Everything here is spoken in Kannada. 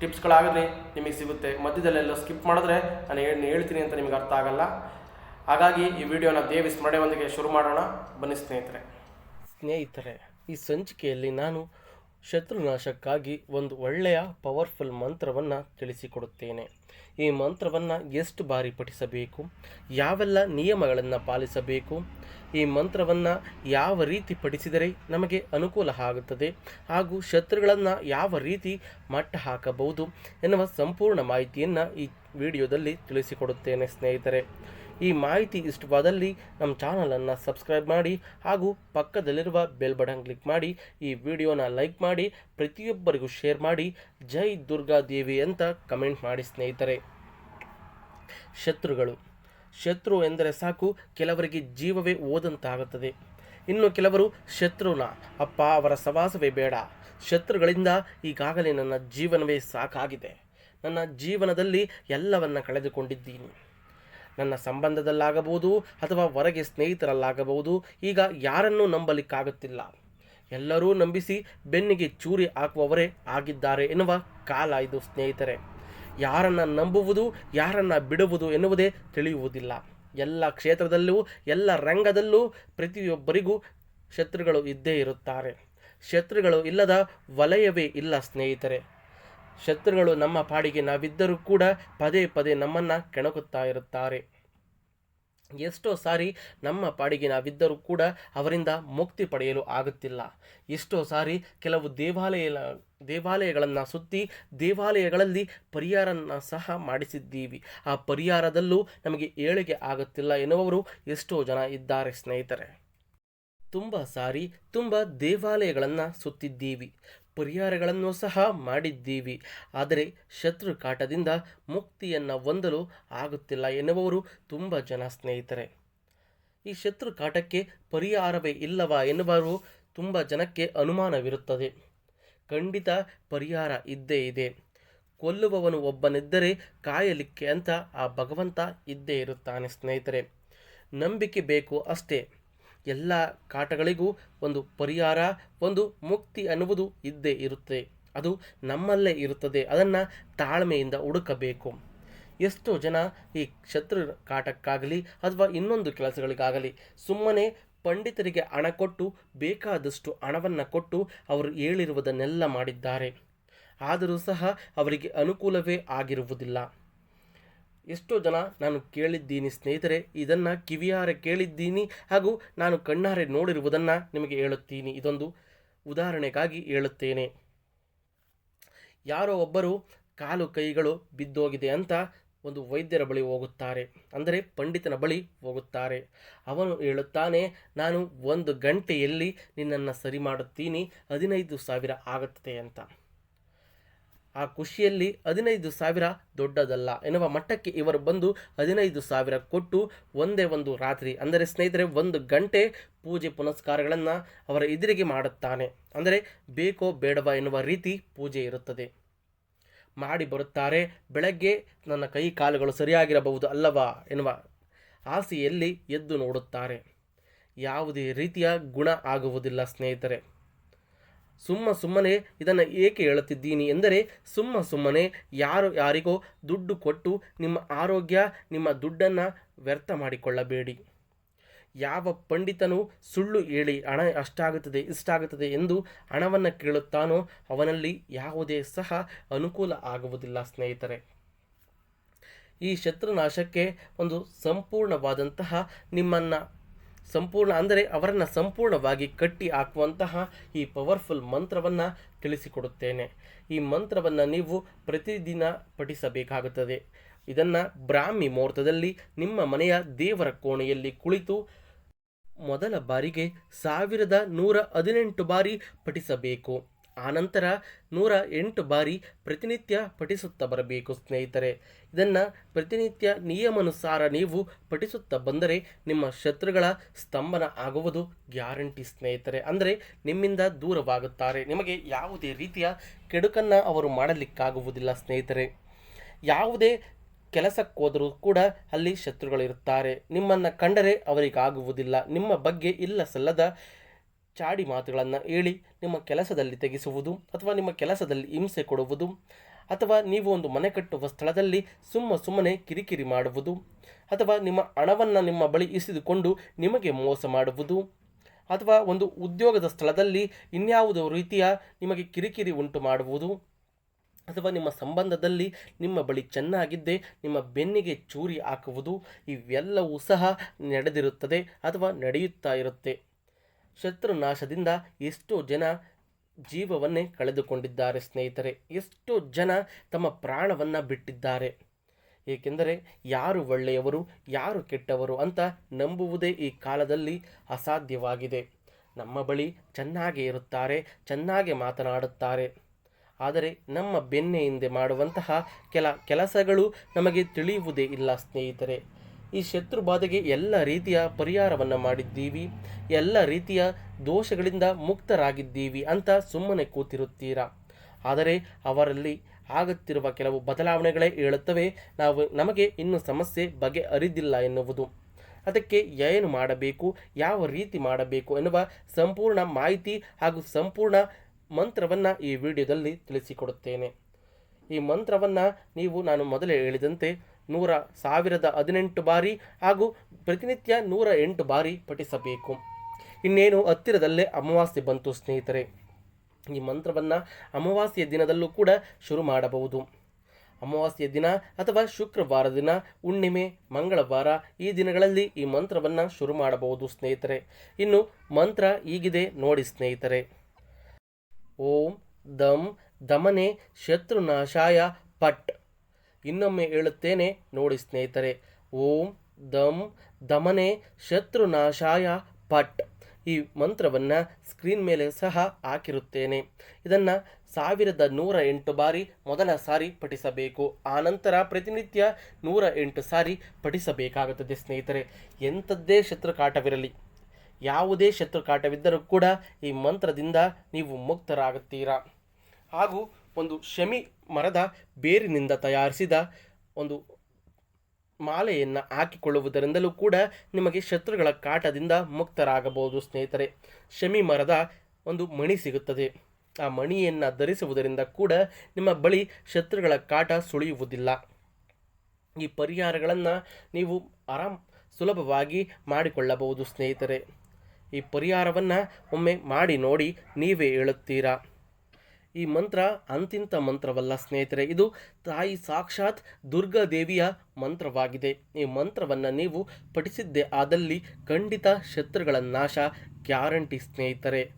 ಟಿಪ್ಸ್ಗಳಾಗಲಿ ನಿಮಗೆ ಸಿಗುತ್ತೆ. ಮಧ್ಯದಲ್ಲೆಲ್ಲ ಸ್ಕಿಪ್ ಮಾಡಿದ್ರೆ ನಾನು ಏನು ಹೇಳ್ತೀನಿ ಅಂತ ನಿಮಗೆ ಅರ್ಥ ಆಗಲ್ಲ. ಹಾಗಾಗಿ ಈ ವಿಡಿಯೋನ ದೇವಿ ಸ್ಮರಣೆಯೊಂದಿಗೆ ಶುರು ಮಾಡೋಣ. ಬನ್ನಿ ಸ್ನೇಹಿತರೆ. ಸ್ನೇಹಿತರೆ, ಈ ಸಂಚಿಕೆಯಲ್ಲಿ ನಾನು ಶತ್ರುನಾಶಕ್ಕಾಗಿ ಒಂದು ಒಳ್ಳೆಯ ಪವರ್ಫುಲ್ ಮಂತ್ರವನ್ನು ತಿಳಿಸಿಕೊಡುತ್ತೇನೆ. ಈ ಮಂತ್ರವನ್ನು ಎಷ್ಟು ಬಾರಿ ಪಠಿಸಬೇಕು? ಯಾವೆಲ್ಲ ನಿಯಮಗಳನ್ನು ಪಾಲಿಸಬೇಕು? ಈ ಮಂತ್ರವನ್ನು ಯಾವ ರೀತಿ ಪಠಿಸಿದರೆ ನಮಗೆ ಅನುಕೂಲ ಆಗುತ್ತದೆ? ಹಾಗೂ ಶತ್ರುಗಳನ್ನು ಯಾವ ರೀತಿ ಮಟ್ಟ ಹಾಕಬಹುದು ಎನ್ನುವ ಸಂಪೂರ್ಣ ಮಾಹಿತಿಯನ್ನು ಈ ವಿಡಿಯೋದಲ್ಲಿ ತಿಳಿಸಿಕೊಡುತ್ತೇನೆ ಸ್ನೇಹಿತರೆ. ಈ ಮಾಹಿತಿ ಇಷ್ಟವಾದಲ್ಲಿ ನಮ್ಮ ಚಾನಲನ್ನು ಸಬ್ಸ್ಕ್ರೈಬ್ ಮಾಡಿ ಹಾಗೂ ಪಕ್ಕದಲ್ಲಿರುವ ಬೆಲ್ ಬಟನ್ ಕ್ಲಿಕ್ ಮಾಡಿ, ಈ ವಿಡಿಯೋನ ಲೈಕ್ ಮಾಡಿ, ಪ್ರತಿಯೊಬ್ಬರಿಗೂ ಶೇರ್ ಮಾಡಿ, ಜೈ ದುರ್ಗಾದೇವಿ ಅಂತ ಕಮೆಂಟ್ ಮಾಡಿ ಸ್ನೇಹಿತರೆ. ಶತ್ರುಗಳು. ಶತ್ರು ಎಂದರೆ ಸಾಕು, ಕೆಲವರಿಗೆ ಜೀವವೇ ಓದಂತಾಗುತ್ತದೆ ಇನ್ನು ಕೆಲವರು ಶತ್ರುನ, ಅಪ್ಪ ಅವರ ಸವಾಸವೇ ಬೇಡ. ಶತ್ರುಗಳಿಂದ ಈಗಾಗಲೇ ನನ್ನ ಜೀವನವೇ ಸಾಕಾಗಿದೆ. ನನ್ನ ಜೀವನದಲ್ಲಿ ಎಲ್ಲವನ್ನ ಕಳೆದುಕೊಂಡಿದ್ದೀನಿ. ನನ್ನ ಸಂಬಂಧದಲ್ಲಾಗಬಹುದು ಅಥವಾ ಹೊರಗೆ ಸ್ನೇಹಿತರಲ್ಲಾಗಬಹುದು, ಈಗ ಯಾರನ್ನೂ ನಂಬಲಿಕ್ಕಾಗುತ್ತಿಲ್ಲ. ಎಲ್ಲರೂ ನಂಬಿಸಿ ಬೆನ್ನಿಗೆ ಚೂರಿ ಹಾಕುವವರೇ ಆಗಿದ್ದಾರೆ ಎನ್ನುವ ಕಾಲ ಇದು, ಸ್ನೇಹಿತರೆ. ಯಾರನ್ನು ನಂಬುವುದು, ಯಾರನ್ನು ಬಿಡುವುದು ಎನ್ನುವುದೇ ತಿಳಿಯುವುದಿಲ್ಲ. ಎಲ್ಲ ಕ್ಷೇತ್ರದಲ್ಲೂ, ಎಲ್ಲ ರಂಗದಲ್ಲೂ ಪ್ರತಿಯೊಬ್ಬರಿಗೂ ಶತ್ರುಗಳು ಇದ್ದೇ ಇರುತ್ತಾರೆ. ಶತ್ರುಗಳು ಇಲ್ಲದ ವಲಯವೇ ಇಲ್ಲ, ಸ್ನೇಹಿತರೆ. ಶತ್ರುಗಳು ನಮ್ಮ ಪಾಡಿಗೆ ನಾವಿದ್ದರೂ ಕೂಡ ಪದೇ ಪದೇ ನಮ್ಮನ್ನು ಕೆಣಕುತ್ತಾ ಇರುತ್ತಾರೆ. ಎಷ್ಟೋ ಸಾರಿ ನಮ್ಮ ಪಾಡಿಗೆ ನಾವಿದ್ದರೂ ಕೂಡ ಅವರಿಂದ ಮುಕ್ತಿ ಪಡೆಯಲು ಆಗುತ್ತಿಲ್ಲ. ಎಷ್ಟೋ ಸಾರಿ ಕೆಲವು ದೇವಾಲಯ ದೇವಾಲಯಗಳನ್ನು ಸುತ್ತಿ ದೇವಾಲಯಗಳಲ್ಲಿ ಪರಿಹಾರನ ಸಹ ಮಾಡಿಸಿದ್ದೀವಿ. ಆ ಪರಿಹಾರದಲ್ಲೂ ನಮಗೆ ಏಳಿಗೆ ಆಗುತ್ತಿಲ್ಲ ಎನ್ನುವವರು ಎಷ್ಟೋ ಜನ ಇದ್ದಾರೆ ಸ್ನೇಹಿತರೆ. ತುಂಬ ಸಾರಿ ತುಂಬ ದೇವಾಲಯಗಳನ್ನು ಸುತ್ತಿದ್ದೀವಿ. ಪರಿಹಾರಗಳನ್ನು ಸಹ ಮಾಡಿದ್ದೀವಿ. ಆದರೆ ಶತ್ರು ಕಾಟದಿಂದ ಮುಕ್ತಿಯನ್ನು ಹೊಂದಲು ಆಗುತ್ತಿಲ್ಲ ಎನ್ನುವರು ತುಂಬ ಜನ ಸ್ನೇಹಿತರೆ. ಈ ಶತ್ರು ಕಾಟಕ್ಕೆ ಪರಿಹಾರವೇ ಇಲ್ಲವಾ ಎನ್ನುವರು ತುಂಬ ಜನಕ್ಕೆ ಅನುಮಾನವಿರುತ್ತದೆ. ಖಂಡಿತ ಪರಿಹಾರ ಇದ್ದೇ ಇದೆ. ಕೊಲ್ಲುವವನು ಒಬ್ಬನಿದ್ದರೆ ಕಾಯಲಿಕ್ಕೆ ಅಂತ ಆ ಭಗವಂತ ಇದ್ದೇ ಇರುತ್ತಾನೆ ಸ್ನೇಹಿತರೆ. ನಂಬಿಕೆ ಬೇಕು ಅಷ್ಟೇ. ಎಲ್ಲ ಕಾಟಗಳಿಗೂ ಒಂದು ಪರಿಹಾರ, ಒಂದು ಮುಕ್ತಿ ಅನ್ನುವುದು ಇದ್ದೇ ಇರುತ್ತೆ. ಅದು ನಮ್ಮಲ್ಲೇ ಇರುತ್ತದೆ. ಅದನ್ನು ತಾಳ್ಮೆಯಿಂದ ಹುಡುಕಬೇಕು. ಎಷ್ಟೋ ಜನ ಈ ಶತ್ರು ಕಾಟಕ್ಕಾಗಲಿ ಅಥವಾ ಇನ್ನೊಂದು ಕೆಲಸಗಳಿಗಾಗಲಿ ಸುಮ್ಮನೆ ಪಂಡಿತರಿಗೆ ಹಣ ಕೊಟ್ಟು, ಬೇಕಾದಷ್ಟು ಹಣವನ್ನು ಕೊಟ್ಟು ಅವರು ಹೇಳಿರುವುದನ್ನೆಲ್ಲ ಮಾಡಿದ್ದಾರೆ. ಆದರೂ ಸಹ ಅವರಿಗೆ ಅನುಕೂಲವೇ ಆಗಿರುವುದಿಲ್ಲ. ಎಷ್ಟೋ ಜನ ನಾನು ಕೇಳಿದ್ದೀನಿ ಸ್ನೇಹಿತರೆ, ಇದನ್ನು ಕಿವಿಯಾರೆ ಕೇಳಿದ್ದೀನಿ ಹಾಗೂ ನಾನು ಕಣ್ಣಾರೆ ನೋಡಿರುವುದನ್ನು ನಿಮಗೆ ಹೇಳುತ್ತೀನಿ. ಇದೊಂದು ಉದಾಹರಣೆಗಾಗಿ ಹೇಳುತ್ತೇನೆ. ಯಾರೋ ಒಬ್ಬರು ಕಾಲು ಕೈಗಳು ಬಿದ್ದೋಗಿದೆ ಅಂತ ಒಂದು ವೈದ್ಯರ ಬಳಿ ಹೋಗುತ್ತಾರೆ. ಅಂದರೆ ಪಂಡಿತನ ಬಳಿ ಹೋಗುತ್ತಾರೆ. ಅವನು ಹೇಳುತ್ತಾನೆ, ನಾನು ಒಂದು ಗಂಟೆಯಲ್ಲಿ ನಿನ್ನನ್ನು ಸರಿ ಮಾಡುತ್ತೀನಿ. ಹದಿನೈದು ಸಾವಿರ ಆಗುತ್ತದೆ ಅಂತ. ಆ ಖುಷಿಯಲ್ಲಿ ಹದಿನೈದು ಸಾವಿರ ದೊಡ್ಡದಲ್ಲ ಎನ್ನುವ ಮಟ್ಟಕ್ಕೆ ಇವರು ಬಂದು ಹದಿನೈದು ಸಾವಿರ ಕೊಟ್ಟು ಒಂದೇ ಒಂದು ರಾತ್ರಿ, ಅಂದರೆ ಸ್ನೇಹಿತರೆ, ಒಂದು ಗಂಟೆ ಪೂಜೆ ಪುನಸ್ಕಾರಗಳನ್ನು ಅವರ ಎದುರಿಗೆ ಮಾಡುತ್ತಾನೆ. ಅಂದರೆ ಬೇಕೋ ಬೇಡವಾ ಎನ್ನುವ ರೀತಿ ಪೂಜೆ ಇರುತ್ತದೆ. ಮಾಡಿ ಬರುತ್ತಾರೆ, ಬೆಳಗ್ಗೆ ನನ್ನ ಕೈ ಕಾಲುಗಳು ಸರಿಯಾಗಿರಬಹುದು ಅಲ್ಲವಾ ಎನ್ನುವ ಆಸೆಯಲ್ಲಿ ಎದ್ದು ನೋಡುತ್ತಾರೆ. ಯಾವುದೇ ರೀತಿಯ ಗುಣ ಆಗುವುದಿಲ್ಲ ಸ್ನೇಹಿತರೆ. ಸುಮ್ಮ ಸುಮ್ಮನೆ ಇದನ್ನು ಏಕೆ ಹೇಳುತ್ತಿದ್ದೀನಿ ಎಂದರೆ ಸುಮ್ಮ ಸುಮ್ಮನೆ ಯಾರು ಯಾರಿಗೋ ದುಡ್ಡು ಕೊಟ್ಟು ನಿಮ್ಮ ಆರೋಗ್ಯ, ನಿಮ್ಮ ದುಡ್ಡನ್ನು ವ್ಯರ್ಥ ಮಾಡಿಕೊಳ್ಳಬೇಡಿ. ಯಾವ ಪಂಡಿತನು ಸುಳ್ಳು ಹೇಳಿ ಹಣ ಅಷ್ಟಾಗುತ್ತದೆ, ಇಷ್ಟಾಗುತ್ತದೆ ಎಂದು ಹಣವನ್ನು ಕೇಳುತ್ತಾನೋ ಅವನಲ್ಲಿ ಯಾವುದೇ ಸಹ ಅನುಕೂಲ ಆಗುವುದಿಲ್ಲ ಸ್ನೇಹಿತರೆ. ಈ ಶತ್ರುನಾಶಕ್ಕೆ ಒಂದು ಸಂಪೂರ್ಣವಾದಂತಹ ನಿಮ್ಮನ್ನು ಸಂಪೂರ್ಣ ಅಂದರೆ ಅವರನ್ನು ಸಂಪೂರ್ಣವಾಗಿ ಕಟ್ಟಿ ಹಾಕುವಂತಹ ಈ ಪವರ್ಫುಲ್ ಮಂತ್ರವನ್ನು ತಿಳಿಸಿಕೊಡುತ್ತೇನೆ. ಈ ಮಂತ್ರವನ್ನು ನೀವು ಪ್ರತಿದಿನ ಪಠಿಸಬೇಕಾಗುತ್ತದೆ. ಇದನ್ನು ಬ್ರಾಹ್ಮಿ ಮುಹೂರ್ತದಲ್ಲಿ ನಿಮ್ಮ ಮನೆಯ ದೇವರ ಕೋಣೆಯಲ್ಲಿ ಕುಳಿತು ಮೊದಲ ಬಾರಿಗೆ ಸಾವಿರದ ನೂರ ಹದಿನೆಂಟು ಬಾರಿ ಪಠಿಸಬೇಕು. ಆನಂತರ ನೂರ ಎಂಟು ಬಾರಿ ಪ್ರತಿನಿತ್ಯ ಪಠಿಸುತ್ತಾ ಬರಬೇಕು, ಸ್ನೇಹಿತರೆ. ಇದನ್ನು ಪ್ರತಿನಿತ್ಯ ನಿಯಮಾನುಸಾರ ನೀವು ಪಠಿಸುತ್ತಾ ಬಂದರೆ ನಿಮ್ಮ ಶತ್ರುಗಳ ಸ್ತಂಭನ ಆಗುವುದು ಗ್ಯಾರಂಟಿ, ಸ್ನೇಹಿತರೆ. ಅಂದರೆ ನಿಮ್ಮಿಂದ ದೂರವಾಗುತ್ತಾರೆ. ನಿಮಗೆ ಯಾವುದೇ ರೀತಿಯ ಕೆಡುಕನ್ನು ಅವರು ಮಾಡಲಿಕ್ಕಾಗುವುದಿಲ್ಲ, ಸ್ನೇಹಿತರೆ. ಯಾವುದೇ ಕೆಲಸಕ್ಕೋದರೂ ಕೂಡ ಅಲ್ಲಿ ಶತ್ರುಗಳಿರುತ್ತಾರೆ. ನಿಮ್ಮನ್ನು ಕಂಡರೆ ಅವರಿಗಾಗುವುದಿಲ್ಲ. ನಿಮ್ಮ ಬಗ್ಗೆ ಇಲ್ಲ ಸಲ್ಲದ ಚಾಡಿ ಮಾತುಗಳನ್ನು ಹೇಳಿ ನಿಮ್ಮ ಕೆಲಸದಲ್ಲಿ ತೆಗೆಸುವುದು ಅಥವಾ ನಿಮ್ಮ ಕೆಲಸದಲ್ಲಿ ಹಿಂಸೆ ಕೊಡುವುದು ಅಥವಾ ನೀವು ಒಂದು ಮನೆ ಕಟ್ಟುವ ಸ್ಥಳದಲ್ಲಿ ಸುಮ್ಮ ಸುಮ್ಮನೆ ಕಿರಿಕಿರಿ ಮಾಡುವುದು ಅಥವಾ ನಿಮ್ಮ ಹಣವನ್ನು ನಿಮ್ಮ ಬಳಿ ಇಸಿದುಕೊಂಡು ನಿಮಗೆ ಮೋಸ ಮಾಡುವುದು ಅಥವಾ ಒಂದು ಉದ್ಯೋಗದ ಸ್ಥಳದಲ್ಲಿ ಇನ್ಯಾವುದೋ ರೀತಿಯ ನಿಮಗೆ ಕಿರಿಕಿರಿ ಉಂಟು ಮಾಡುವುದು ಅಥವಾ ನಿಮ್ಮ ಸಂಬಂಧದಲ್ಲಿ ನಿಮ್ಮ ಬಳಿ ಚೆನ್ನಾಗಿದ್ದೇ ನಿಮ್ಮ ಬೆನ್ನಿಗೆ ಚೂರಿ ಹಾಕುವುದು ಇವೆಲ್ಲವೂ ಸಹ ನಡೆದಿರುತ್ತದೆ ಅಥವಾ ನಡೆಯುತ್ತಾ ಇರುತ್ತೆ. ಶತ್ರುನಾಶದಿಂದ ಎಷ್ಟೋ ಜನ ಜೀವವನ್ನೇ ಕಳೆದುಕೊಂಡಿದ್ದಾರೆ ಸ್ನೇಹಿತರೆ. ಎಷ್ಟೋ ಜನ ತಮ್ಮ ಪ್ರಾಣವನ್ನು ಬಿಟ್ಟಿದ್ದಾರೆ. ಏಕೆಂದರೆ ಯಾರು ಒಳ್ಳೆಯವರು, ಯಾರು ಕೆಟ್ಟವರು ಅಂತ ನಂಬುವುದೇ ಈ ಕಾಲದಲ್ಲಿ ಅಸಾಧ್ಯವಾಗಿದೆ. ನಮ್ಮ ಬಳಿ ಚೆನ್ನಾಗಿ ಇರುತ್ತಾರೆ, ಚೆನ್ನಾಗಿ ಮಾತನಾಡುತ್ತಾರೆ. ಆದರೆ ನಮ್ಮ ಬೆನ್ನೆ ಹಿಂದೆ ಮಾಡುವಂತಹ ಕೆಲ ಕೆಲಸಗಳು ನಮಗೆ ತಿಳಿಯುವುದೇ ಇಲ್ಲ ಸ್ನೇಹಿತರೆ. ಈ ಶತ್ರು ಬಾಧೆಗೆ ಎಲ್ಲ ರೀತಿಯ ಪರಿಹಾರವನ್ನು ಮಾಡಿದ್ದೀವಿ, ಎಲ್ಲ ರೀತಿಯ ದೋಷಗಳಿಂದ ಮುಕ್ತರಾಗಿದ್ದೀವಿ ಅಂತ ಸುಮ್ಮನೆ ಕೂತಿರುತ್ತೀರಾ? ಆದರೆ ಅವರಲ್ಲಿ ಆಗುತ್ತಿರುವ ಕೆಲವು ಬದಲಾವಣೆಗಳೇ ಹೇಳುತ್ತವೆ, ನಾವು ನಮಗೆ ಇನ್ನೂ ಸಮಸ್ಯೆ ಬಗೆಹರಿದಿಲ್ಲ ಎನ್ನುವುದು. ಅದಕ್ಕೆ ಏನು ಮಾಡಬೇಕು, ಯಾವ ರೀತಿ ಮಾಡಬೇಕು ಎನ್ನುವ ಸಂಪೂರ್ಣ ಮಾಹಿತಿ ಹಾಗೂ ಸಂಪೂರ್ಣ ಮಂತ್ರವನ್ನು ಈ ವಿಡಿಯೋದಲ್ಲಿ ತಿಳಿಸಿಕೊಡುತ್ತೇನೆ. ಈ ಮಂತ್ರವನ್ನು ನೀವು ನಾನು ಮೊದಲೇ ಹೇಳಿದಂತೆ ನೂರ ಸಾವಿರದ ಹದಿನೆಂಟು ಬಾರಿ ಹಾಗೂ ಪ್ರತಿನಿತ್ಯ ನೂರ ಎಂಟು ಬಾರಿ ಪಠಿಸಬೇಕು. ಇನ್ನೇನು ಹತ್ತಿರದಲ್ಲೇ ಅಮಾವಾಸ್ಯೆ ಬಂತು ಸ್ನೇಹಿತರೆ. ಈ ಮಂತ್ರವನ್ನು ಅಮಾವಾಸ್ಯೆಯ ದಿನದಲ್ಲೂ ಕೂಡ ಶುರು ಮಾಡಬಹುದು. ಅಮಾವಾಸ್ಯೆಯ ದಿನ ಅಥವಾ ಶುಕ್ರವಾರ ದಿನ, ಹುಣ್ಣಿಮೆ, ಮಂಗಳವಾರ ಈ ದಿನಗಳಲ್ಲಿ ಈ ಮಂತ್ರವನ್ನು ಶುರು ಮಾಡಬಹುದು ಸ್ನೇಹಿತರೆ. ಇನ್ನು ಮಂತ್ರ ಈಗಿದೆ ನೋಡಿ ಸ್ನೇಹಿತರೆ. ಓಂ ದಂ ದಮನೆ ಶತ್ರುನಾಶಾಯ ಪಟ್. ಇನ್ನೊಮ್ಮೆ ಹೇಳುತ್ತೇನೆ ನೋಡಿ ಸ್ನೇಹಿತರೆ, ಓಂ ದಂ ದಮನೆ ಶತ್ರುನಾಶಾಯ ಪಟ್. ಈ ಮಂತ್ರವನ್ನು ಸ್ಕ್ರೀನ್ ಮೇಲೆ ಸಹ ಹಾಕಿರುತ್ತೇನೆ. ಇದನ್ನು ಸಾವಿರದ ನೂರ ಎಂಟು ಬಾರಿ ಮೊದಲ ಸಾರಿ ಪಠಿಸಬೇಕು. ಆನಂತರ ಪ್ರತಿನಿತ್ಯ ನೂರ ಎಂಟು ಸಾರಿ ಪಠಿಸಬೇಕಾಗುತ್ತದೆ ಸ್ನೇಹಿತರೆ. ಎಂಥದ್ದೇ ಶತ್ರುಕಾಟವಿರಲಿ. ಯಾವುದೇ ಶತ್ರುಕಾಟವಿದ್ದರೂ ಕೂಡ ಈ ಮಂತ್ರದಿಂದ ನೀವು ಮುಕ್ತರಾಗುತ್ತೀರಾ. ಹಾಗೂ ಒಂದು ಶಮಿ ಮರದ ಬೇರಿನಿಂದ ತಯಾರಿಸಿದ ಒಂದು ಮಾಲೆಯನ್ನು ಹಾಕಿಕೊಳ್ಳುವುದರಿಂದಲೂ ಕೂಡ ನಿಮಗೆ ಶತ್ರುಗಳ ಕಾಟದಿಂದ ಮುಕ್ತರಾಗಬಹುದು ಸ್ನೇಹಿತರೆ. ಶಮಿ ಮರದ ಒಂದು ಮಣಿ ಸಿಗುತ್ತದೆ. ಆ ಮಣಿಯನ್ನು ಧರಿಸುವುದರಿಂದ ಕೂಡ ನಿಮ್ಮ ಬಳಿ ಶತ್ರುಗಳ ಕಾಟ ಸುಳಿಯುವುದಿಲ್ಲ. ಈ ಪರಿಹಾರಗಳನ್ನು ನೀವು ಆರಾಮ್, ಸುಲಭವಾಗಿ ಮಾಡಿಕೊಳ್ಳಬಹುದು ಸ್ನೇಹಿತರೆ. ಈ ಪರಿಹಾರವನ್ನು ಒಮ್ಮೆ ಮಾಡಿ ನೋಡಿ ನೀವೇ ಹೇಳುತ್ತೀರಾ? ಈ ಮಂತ್ರ ಅಂತಿಂತ ಮಂತ್ರವಲ್ಲ ಸ್ನೇಹಿತರೆ, ಇದು ತಾಯಿ ಸಾಕ್ಷಾತ್ ದುರ್ಗಾ ದೇವಿಯ ಮಂತ್ರವಾಗಿದೆ. ಈ ಮಂತ್ರವನ್ನು ನೀವು ಪಠಿಸಿದ್ದೇ ಆದಲ್ಲಿ ಖಂಡಿತ ಶತ್ರುಗಳ ನಾಶ, ಗ್ಯಾರಂಟಿ ಸ್ನೇಹಿತರೆ.